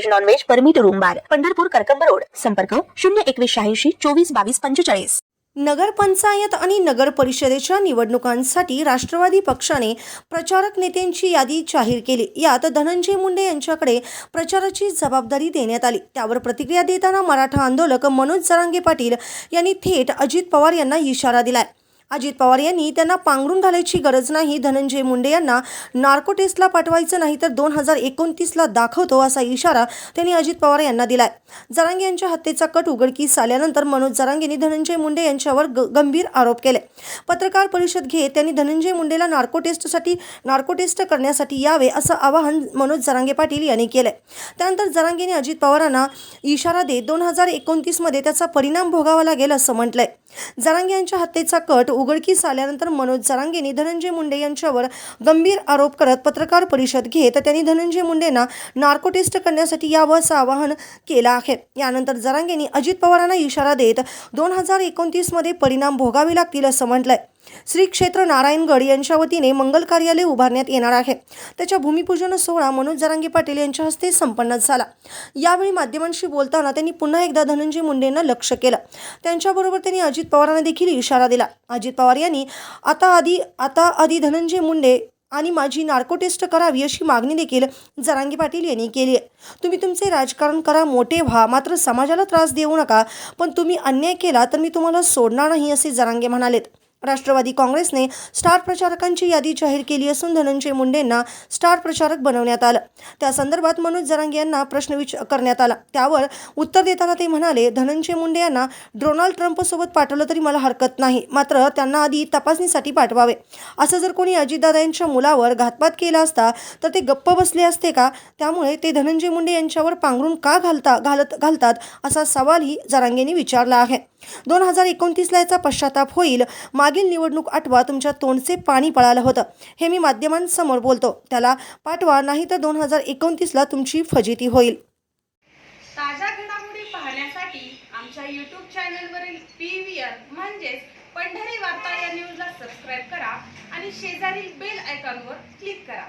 veg non veg permit room bar Pandharpur Karkamb road. संपर्क शून्य एकवीस शहाऐंशी चोवीस बावीस पंचेचाळीस. नगरपंचायत आणि नगर परिषदेच्या निवडणुकांसाठी राष्ट्रवादी पक्षाने प्रचारक नेत्यांची यादी जाहीर केली. यात धनंजय मुंडे यांच्याकडे प्रचाराची जबाबदारी देण्यात आली. त्यावर प्रतिक्रिया देताना मराठा आंदोलक मनोज जरांगे पाटील यांनी थेट अजित पवार यांना इशारा दिलाय. अजित पवार यांनी त्यांना पांघरून घालायची गरज नाही. धनंजय मुंडे यांना नार्को टेस्टला पाठवायचं नाही तर दोन हजार एकोणतीसला दाखवतो असा इशारा त्यांनी अजित पवार यांना दिलाय. जरांगे यांच्या हत्येचा कट उघडकीस आल्यानंतर मनोज जरांगेंनी धनंजय मुंडे यांच्यावर ग- गंभीर आरोप केले. पत्रकार परिषद घेत त्यांनी धनंजय मुंडेला नार्को टेस्टसाठी नार्को टेस्ट करण्यासाठी यावे असं आवाहन मनोज जरांगे पाटील यांनी केलंय. त्यानंतर जरांगेने अजित पवारांना इशारा देत दोन हजार एकोणतीसमध्ये त्याचा परिणाम भोगावा लागेल असं म्हटलंय. जरांगे यांच्या हत्येचा कट उघडकीस आल्यानंतर मनोज जरांगेंनी धनंजय मुंडे यांच्यावर गंभीर आरोप करत पत्रकार परिषद घेत त्यांनी धनंजय मुंडेंना नार्को टेस्ट करण्यासाठी यावं असं आवाहन केलं आहे. यानंतर जरांगेंनी अजित पवारांना इशारा देत दोन हजार एकोणतीसमध्ये परिणाम भोगावे लागतील असं म्हटलंय. श्री क्षेत्र नारायणगड यांच्या वतीने मंगल कार्यालय उभारण्यात येणार आहे. त्याच्या भूमिपूजन सोहळा मनोज जरांगे पाटील यांच्या हस्ते संपन्न झाला. यावेळी माध्यमांशी बोलताना त्यांनी पुन्हा एकदा धनंजय मुंडेंना लक्ष केलं. त्यांच्याबरोबर त्यांनी अजित पवारांना देखील इशारा दिला. अजित पवार यांनी आता आधी आता आधी धनंजय मुंडे आणि माझी नार्को टेस्ट करावी अशी मागणी देखील जरांगे पाटील यांनी केली आहे. तुम्ही तुमचे राजकारण करा मोठे व्हा. मात्र समाजाला त्रास देऊ नका. पण तुम्ही अन्याय केला तर मी तुम्हाला सोडणार नाही असे जरांगे म्हणालेत. राष्ट्रवादी काँग्रेसने स्टार प्रचारकांची यादी जाहीर केली असून धनंजय मुंडेंना स्टार प्रचारक बनवण्यात आलं. त्या संदर्भात मनोज जरांगे यांना प्रश्न विच करण्यात आला. त्यावर उत्तर देताना ते म्हणाले धनंजय मुंडे यांना डोनाल्ड ट्रम्पसोबत पाठवलं तरी मला हरकत नाही. मात्र त्यांना आधी तपासणीसाठी पाठवावे. असं जर कोणी अजितदादा यांच्या मुलावर घातपात केला असता तर ते गप्प बसले असते का? त्यामुळे ते धनंजय मुंडे यांच्यावर पांघरून का घालता घालत घालतात असा सवालही जरांगेंनी विचारला आहे. दोन हजार एकोणतीसला याचा पश्चाताप होईल. मागील निवडणूक आठवा तुमच्या तोंडचे पाणी पळालं होतं. हे मी माध्यमांसमोर बोलतो. त्याला पाठवा नाही तर दोन हजार एकोणतीसला तुमची फजिती होईल. ताज्या घडामोडी पाहण्यासाठी आमच्या यूट्यूब चॅनलवरील पी व्ही आर म्हणजेच पंढरी वार्ता या न्यूजला सबस्क्राईब करा आणि शेजारील बेल आयकॉनवर क्लिक करा.